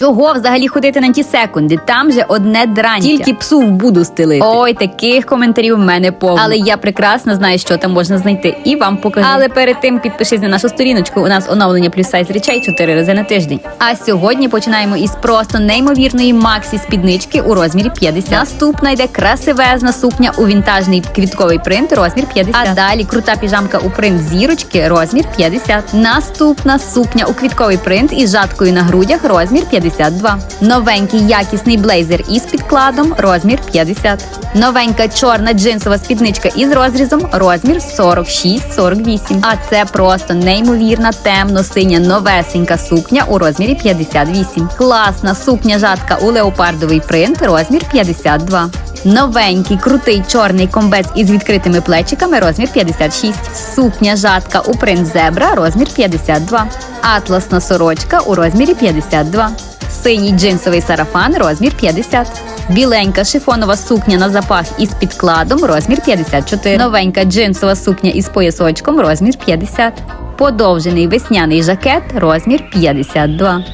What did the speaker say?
Чого взагалі ходити на ті секунди? Там же одне драння. Тільки псу в буду стелити. Ой, таких коментарів в мене повно. Але я прекрасно знаю, що там можна знайти, і вам покажу. Але перед тим підпишись на нашу сторіночку. У нас оновлення плюс сайз речей 4 рази на тиждень. А сьогодні починаємо із просто неймовірної максі спіднички у розмірі 50. Наступна йде красивезна сукня у вінтажний квітковий принт, розмір 50. А далі крута піжамка у принт зірочки, розмір 50. Наступна сукня у квітковий принт із жаткою на грудях, розмір 52. Новенький якісний блейзер із підкладом, розмір 50. Новенька чорна джинсова спідничка із розрізом, розмір 46-48. А це просто неймовірна темно-синя новесенька сукня у розмірі 58. Класна сукня жатка у леопардовий принт, розмір 52. Новенький крутий чорний комбець із відкритими плечиками, розмір 56. Сукня жатка у принт зебра, розмір 52. Атласна сорочка у розмірі 52. Синій джинсовий сарафан, розмір 50. Біленька шифонова сукня на запах із підкладом, розмір 54. Новенька джинсова сукня із поясочком, розмір 50. Подовжений весняний жакет, розмір 52.